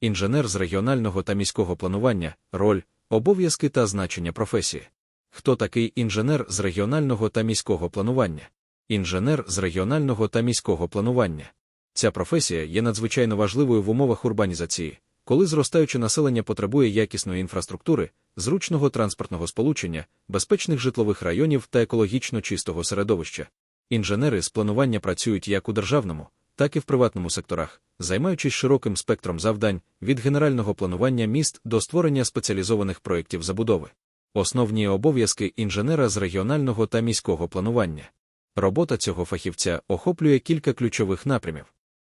інженер з регіонального та міського планування, роль, обов'язки та значення професії. Хто такий інженер з регіонального та міського планування? Інженер з регіонального та міського планування. Ця професія є надзвичайно важливою в умовах урбанізації, коли зростаюче населення потребує якісної інфраструктури, зручного транспортного сполучення, безпечних житлових районів та екологічно чистого середовища. Інженери з планування працюють як у державному, так і в приватному секторах, займаючись широким спектром завдань від генерального планування міст до створення спеціалізованих проєктів забудови. Основні обов'язки інженера з регіонального та міського планування. Робота цього фахівця охоплює кілька ключових напрямів.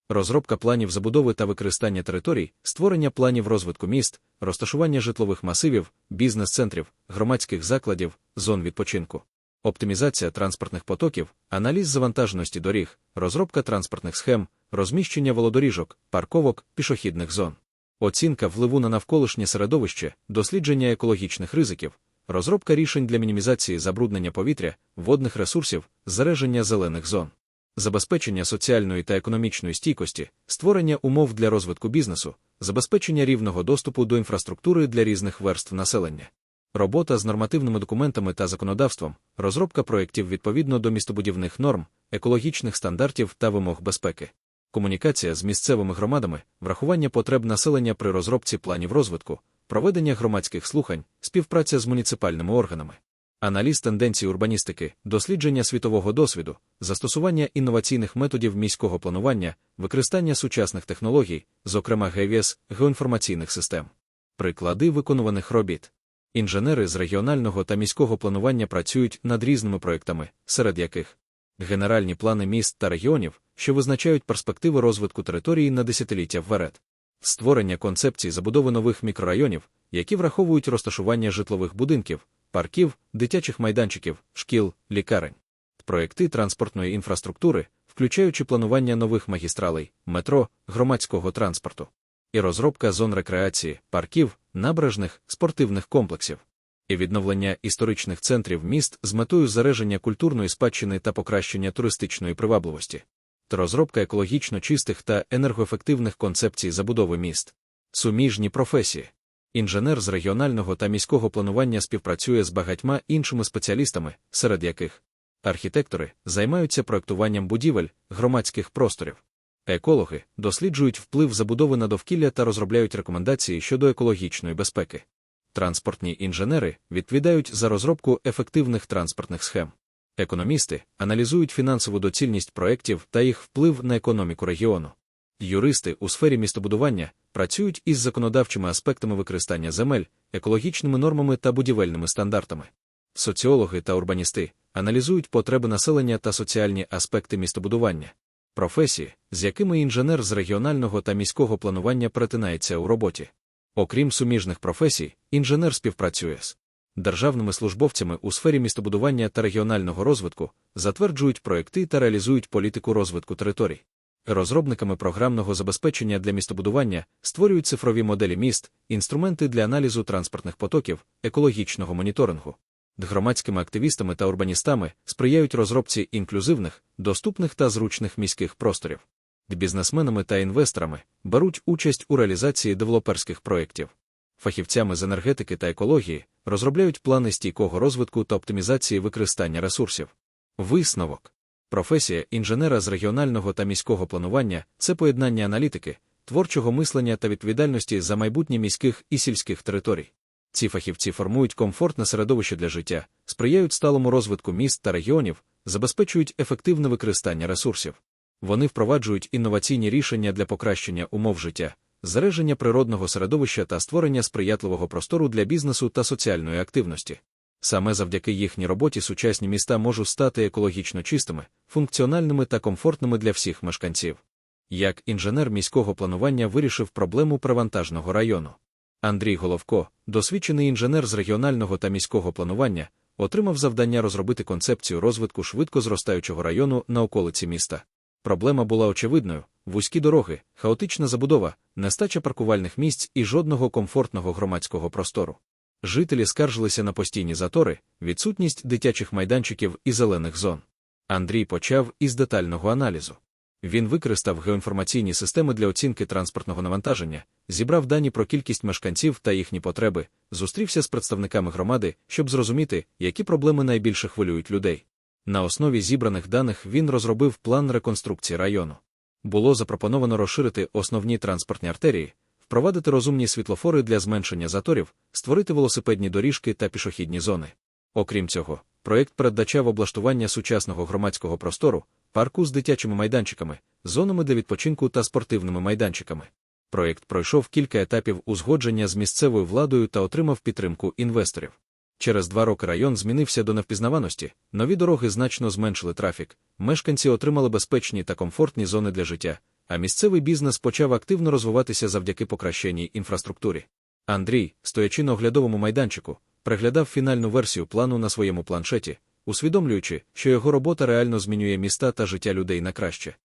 Розробка планів забудови та використання територій, створення планів розвитку міст, розташування житлових масивів, бізнес-центрів, громадських закладів, зон відпочинку, оптимізація транспортних потоків, аналіз завантаженості доріг, розробка транспортних схем, розміщення володоріжок, парковок, пішохідних зон, оцінка впливу на навколишнє середовище, дослідження екологічних ризиків, розробка рішень для мінімізації забруднення повітря, водних ресурсів, збереження зелених зон забезпечення соціальної та економічної стійкості, створення умов для розвитку бізнесу, забезпечення рівного доступу до інфраструктури для різних верств населення. Робота з нормативними документами та законодавством, розробка проєктів відповідно до містобудівних норм, екологічних стандартів та вимог безпеки, комунікація з місцевими громадами, врахування потреб населення при розробці планів розвитку, проведення громадських слухань, співпраця з муніципальними органами аналіз тенденцій урбаністики, дослідження світового досвіду, застосування інноваційних методів міського планування, використання сучасних технологій, зокрема ГВС, геоінформаційних систем. Приклади виконуваних робіт. Інженери з регіонального та міського планування працюють над різними проектами, серед яких генеральні плани міст та регіонів, що визначають перспективи розвитку території на десятиліття вперед, створення концепцій забудови нових мікрорайонів, які враховують розташування житлових будинків, парків, дитячих майданчиків, шкіл, лікарень, проекти транспортної інфраструктури, включаючи планування нових магістралей, метро, громадського транспорту, і розробка зон рекреації, парків, набережних, спортивних комплексів, і відновлення історичних центрів міст з метою зареження культурної спадщини та покращення туристичної привабливості, та розробка екологічно чистих та енергоефективних концепцій забудови міст, суміжні професії. Інженер з регіонального та міського планування співпрацює з багатьма іншими спеціалістами, серед яких архітектори займаються проектуванням будівель, громадських просторів, екологи досліджують вплив забудови на довкілля та розробляють рекомендації щодо екологічної безпеки. Транспортні інженери відповідають за розробку ефективних транспортних схем. Економісти аналізують фінансову доцільність проєктів та їх вплив на економіку регіону. Юристи у сфері містобудування працюють із законодавчими аспектами використання земель, екологічними нормами та будівельними стандартами. Соціологи та урбаністи аналізують потреби населення та соціальні аспекти містобудування, професії, з якими інженер з регіонального та міського планування перетинається у роботі. Окрім суміжних професій, інженер співпрацює з державними службовцями у сфері містобудування та регіонального розвитку, затверджують проекти та реалізують політику розвитку територій. Розробниками програмного забезпечення для містобудування створюють цифрові моделі міст, інструменти для аналізу транспортних потоків, екологічного моніторингу. Громадськими активістами та урбаністами сприяють розробці інклюзивних, доступних та зручних міських просторів. Бізнесменами та інвесторами беруть участь у реалізації девелоперських проєктів. Фахівцями з енергетики та екології розробляють плани стійкого розвитку та оптимізації використання ресурсів. Висновок Професія інженера з регіонального та міського планування це поєднання аналітики, творчого мислення та відповідальності за майбутнє міських і сільських територій. Ці фахівці формують комфортне середовище для життя, сприяють сталому розвитку міст та регіонів, забезпечують ефективне використання ресурсів. Вони впроваджують інноваційні рішення для покращення умов життя, збереження природного середовища та створення сприятливого простору для бізнесу та соціальної активності. Саме завдяки їхній роботі сучасні міста можуть стати екологічно чистими, функціональними та комфортними для всіх мешканців. Як інженер міського планування вирішив проблему привантажного району. Андрій Головко, досвідчений інженер з регіонального та міського планування, отримав завдання розробити концепцію розвитку швидко зростаючого району на околиці міста. Проблема була очевидною: вузькі дороги, хаотична забудова, нестача паркувальних місць і жодного комфортного громадського простору. Жителі скаржилися на постійні затори, відсутність дитячих майданчиків і зелених зон. Андрій почав із детального аналізу. Він використав геоінформаційні системи для оцінки транспортного навантаження, зібрав дані про кількість мешканців та їхні потреби, зустрівся з представниками громади, щоб зрозуміти, які проблеми найбільше хвилюють людей. На основі зібраних даних він розробив план реконструкції району. Було запропоновано розширити основні транспортні артерії, впровадити розумні світлофори для зменшення заторів, створити велосипедні доріжки та пішохідні зони. Окрім цього, проєкт передбачав облаштування сучасного громадського простору, парку з дитячими майданчиками, зонами для відпочинку та спортивними майданчиками. Проєкт пройшов кілька етапів узгодження з місцевою владою та отримав підтримку інвесторів. Через два роки район змінився до невпізнаваності, нові дороги значно зменшили трафік, мешканці отримали безпечні та комфортні зони для життя, а місцевий бізнес почав активно розвиватися завдяки покращеній інфраструктурі. Андрій, стоячи на оглядовому майданчику, приглядав фінальну версію плану на своєму планшеті, усвідомлюючи, що його робота реально змінює міста та життя людей на краще.